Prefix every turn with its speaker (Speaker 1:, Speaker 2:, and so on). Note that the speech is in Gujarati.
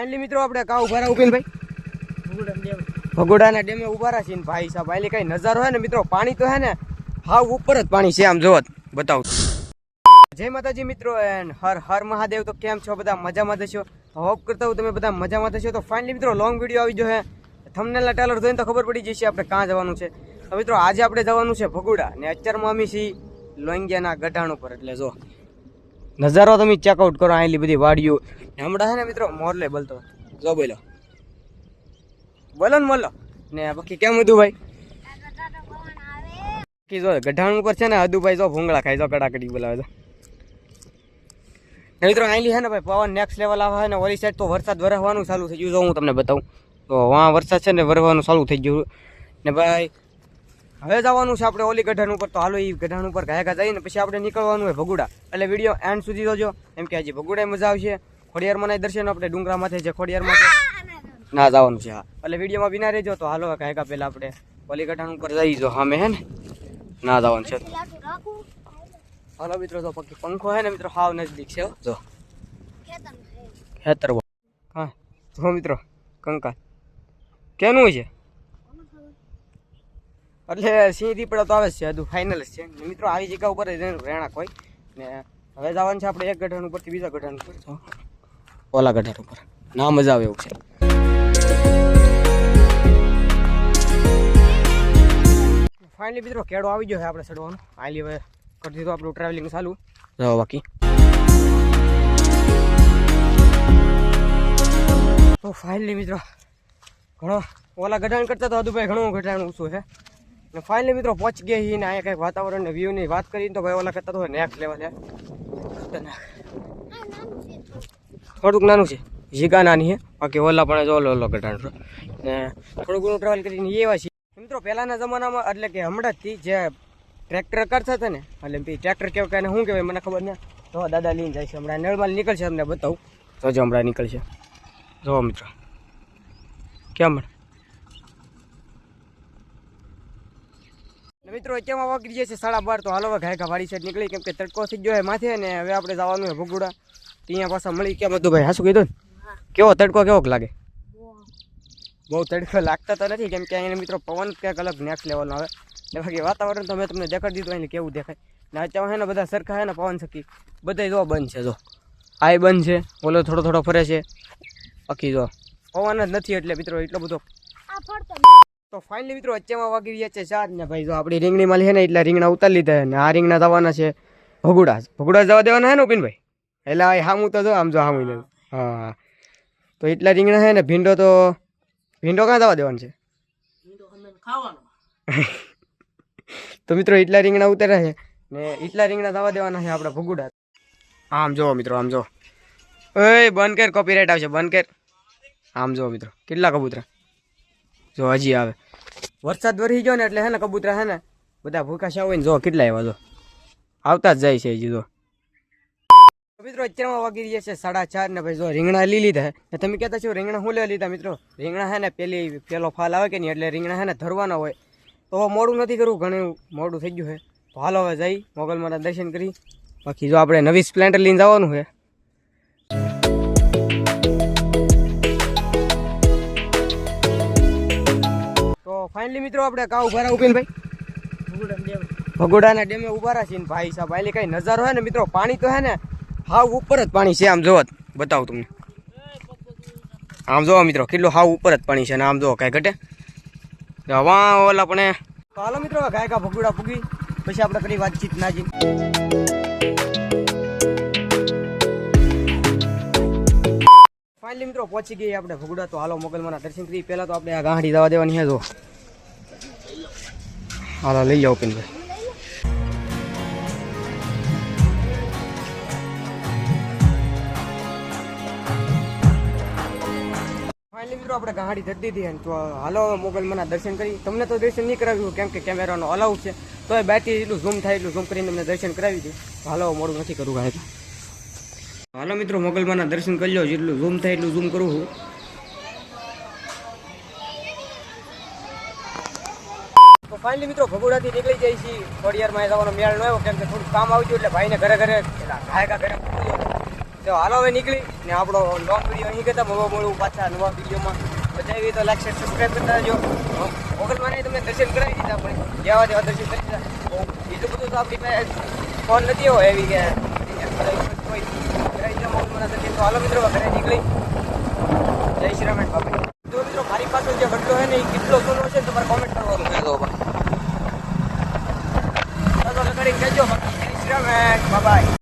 Speaker 1: ફાઇનલી મિત્રો, આપણે કા ઊભા રહ્યા ભાઈ ભગોડાના ડેમે ઊભા રહ્યા છીએ ભાઈ સાહેબ આલી કઈ નજારો હે ને મિત્રો, પાણી તો હે ને, હાવ ઉપર જ પાણી છે, આમ જોત બતાવું. જય માતાજી મિત્રો એન્ડ હર હર મહાદેવ, તો કેમ છો બધા? મજામાં થશો હોપ કરતા હું તમે બધા મજામાં થશો તો ફાઇનલી મિત્રો લોંગ વીડિયો આવી ગયો હે. થંબનેલના ટેલર જોઈને તો ખબર પડી જશે આપણે ક્યાં જવાનું છે. તો મિત્રો, આજે આપણે જવાનું છે ભગુડા. ને અત્યારમાં અમે છીએ લોંગિયાના ગઢાણ ઉપર, એટલે જો. નજારો તમે ચેકઆઉટ કરો આટલી બધી વાડીઓ. હમણાં છે ને મિત્રો, મોરલે બોલતો. જો બોલો. બોલો ને બોલો ને બાકી કેમ હતું ભાઈ? બાકી જો, ગઢાણ ઉપર છે ને હદુભાઈ જો ભૂંગળા ખાઈ જો કડાકડી બોલાવે ને મિત્રો આઈલી છે ને ભાઈ, પવન નેક્સ્ટ લેવલ આવે ને, ઓલી સાઈડ તો વરસાદ વરસવાનું ચાલુ થઈ ગયું જો હું તમને બતાવું. તો વાં વરસાદ છે ને વરવાનું ચાલુ થઈ ગયું ને ભાઈ હવે જવાનું છે આપણે ઓલી ગઢાણ ઉપર. તો હાલો એ ગઢાણ ઉપર ગયા ગયા જઈને પછી આપણે નીકળવાનું હોય ભગુડા. એટલે વીડિયો એન્ડ સુધી જોજો. એમ કે હજી ભગુડા મજા આવશે. ખોડિયારમાં દર્શન આપણે ડુંગરા છે ખોડિયારમાં છે. ના, જવાનું છે, હા. એટલે વિડીયોમાં વિના રહેજો તો હાલો ગયા ગયા પહેલાં આપણે ઓલી ગઢાણ ઉપર જઈ જો સામે હે ને? ના, જવાનું છે. હાલો મિત્રો તો પકી પંખો હે ને મિત્રો, હાવ નજદીક છે જો. ખેતર હા, જો મિત્રો, કંકાલ. કેનું છે? એટલે સિંહ દીપડો તો આવે છે, હજુ ફાઇનલ છે. મિત્રો, આવી જગ્યા ઉપર રહેણાંક હોય. ને હવે જવાનું છે આપણે એક ગઢાણ ઉપરથી બીજા ગઢાણ ઉપર. તો ઓલા ગઢાણ ઉપર. ના મજા આવે એવું છે. ફાઇનલી મિત્રો કેડો આવી ગયો છે આપણે ચડવાનો. ફાઇનલી હવે કરી દીધું આપણું ટ્રાવેલિંગ ચાલુ. જવા બાકી. તો ફાઇનલી મિત્રો, ઘણો ઓલા ગઢાણ કરતા તો હદુભાઈ ઘણું ગઢાણ ઓછું છે. ને ફાઇનલી મિત્રો પહોંચી ગયા છીએ ને અહીંયા કંઈક વાતાવરણ ને વ્યૂની વાત કરીને તો ભાઈ ઓલા કરતા તો નેક્સ્ટ લેવલ છે. થોડુંક નાનું છે. જીગા નાની છે બાકી ઓલા પણ જો ઓલો ગઢાણ ને થોડું ઘણું ટ્રાવેલ કરીને એવા છીએ. મિત્રો પહેલાંના જમાનામાં, એટલે કે હમણાંથી જે ટ્રેક્ટર કરતા હતા ને, એટલે ટ્રેક્ટર કેવું કાંઈ શું કહેવાય મને ખબર ને. તો દાદા લઈને જાય છે. હમણાં નળમાં નીકળશે અમને બતાવું. તો જ હમણાં નીકળશે. જો મિત્રો, કેમ? ને મિત્રો અત્યારમાં વાગી જશે સાડા બાર તો હાલો હવે ઘાયકા વાડી સાઈડ નીકળી કેમ કે તડકો થઈ ગયો છે માથે ને હવે આપણે જવાનું છે ભગુડા. ત્યાં પાછા મળી કેમ બધું ભાઈ. હાસું કીધું? ને કેવો તડકો કેવો લાગે? બહુ તડકો લાગતા તો નથી કેમ કે અહીંયા મિત્રો પવન ક્યાંક અલગ નેક્સ્ટ લેવલનો આવે. ને બાકી વાતાવરણ તો મેં તમને દેખાડી દીધું અહીં કેવું દેખાય. ને અત્યારે છે ને બધા સરખા છે ને પવન શકી બધા જો બંધ છે જો. આ બંધ છે ઓલો થોડો થોડો ફરે છે. બાકી જો પવન જ નથી એટલે મિત્રો એટલો બધો તો ફાઇનલી મિત્રો વચ્ચેમાં વાગી રહ્યા છે ચાર ને ભાઈ જો આપણી રીંગણી મળી છે ને એટલે રીંગણા ઉતારી લીધા છે. ને આ રીંગણા જવાના છે ભગુડા ભગુડા જવા દેવાના છે ને ઉપિનભાઈ? એટલે આ હામું તો જો આમ જો હામું હા. તો એટલા રીંગણા છે ને ભીંડો તો ભીંડો ક્યાં જવા દેવાનો છે? તો મિત્રો એટલા રીંગણા ઉતાર્યા છે. ને એટલા રીંગણા જવા દેવાના છે આપણા ભગુડા આમ જો મિત્રો આમ જો એ બંધ કર કોપીરાઇટ આવશે બંધ કર. આમ જો મિત્રો કેટલા કબૂતરા? જો હજી આવે. વરસાદ વરસી ગયો ને એટલે હે ને કબૂતરા હે ને બધા ભૂખા છે હોય ને જો કેટલા એવા જો. આવતા જ જાય છે હજી જો. મિત્રો અત્યારમાં વાગી રહ્યા છે સાડા ચાર ને ભાઈ જો રીંગણા લઈ લીધા ને તમે કહેતા છો રીંગણા હું લેવા લીધા મિત્રો? રીંગણા હે ને પેલી પેલો ફાલ આવે કે નહીં એટલે રીંગણા હે ને ધરવાના હોય. તો મોડું નથી કરવું, ઘણું મોડું થઈ ગયું છે તો હાલ હવે જઈ, મોગલમાના દર્શન કરી. બાકી જો આપણે નવી સ્પ્લેન્ડર લઈને જવાનું છે ફાઇનલી મિત્રો, આપણે કા ઊભા રહ્યા ઉકેલભાઈ ભગોડાના ડેમે ઊભા રહ્યા છીએ ને ભાઈ સાહેબ એટલે કઈ નજારો હે ને મિત્રો, પાણી તો હે ને, હાવ ઉપર જ પાણી છે, આમ જોવો બતાવું તમને. આમ જોવો મિત્રો, કેટલું હાવ ઉપર જ પાણી છે ને આમ જોવો કાંઈ ઘટે? હવા ઓલા પણ હાલો મિત્રો ગાય કા ભગોડા પૂગી. પછી આપણે કરી વાતચીત નાજી ફાઇનલી મિત્રો, પહોંચી ગઈ આપણે ભગુડા. તો હાલો મોગલમાના દર્શન કરી પહેલાં તો આપણે આ ગાંઠી દવા દેવાની છે જો હાલો લઈ જાઓ પિનભાઈ મિત્રો, આપણે ગાડી જતી હતી તો હાલો મોગલમાના દર્શન કરી. તમને તો દર્શન નહીં કરાવ્યું કેમ કે કેમેરાનો અલાઉ છે. તો એ બેટરી એટલું ઝૂમ થાય એટલું ઝૂમ કરીને તમને દર્શન કરાવી દે. હાલો મોડું નથી કરવું ગાડી હાલો મિત્રો મોગલમાના દર્શન કરી લો. જેટલું ઝૂમ થાય એટલું ઝૂમ કરું છું. ફાઇનલી મિત્રો ભગોડાથી નીકળી જાય છે. ખોડિયારમાં જવાનો મેળ ન આવ્યો, કેમ કે થોડું કામ આવ્યું એટલે ભાઈને ઘરે ઘરે પેલા ઘાયકા ઘરે મૂકી દીધો. તો હાલો હવે નીકળી ને આપણો લોંગ વીડિયો અહીં કરતા મળવા મળવું પાછા નવા વિડીયોમાં બતાવી તો લાઈક શેર સબસ્ક્રાઈબ કરતા રહેજો. મોગલમાં નહીં, તમને દર્શન કરાવી દીધા, પણ જેવા જેવા દર્શન કરી દીધા. બહુ બીજું બધું તો આપણી પાસે ફોન નથી હોય એવી કે કોઈ કરાવી દીધા મોગલમાં દર્શન તો હાલો મિત્રો ઘરે નીકળી. જય શ્રી રામ બાપા જો. મિત્રો, મારી પાસે જે બદલો છે ને, એ કેટલો સોનો છે તમારે કોમેન્ટ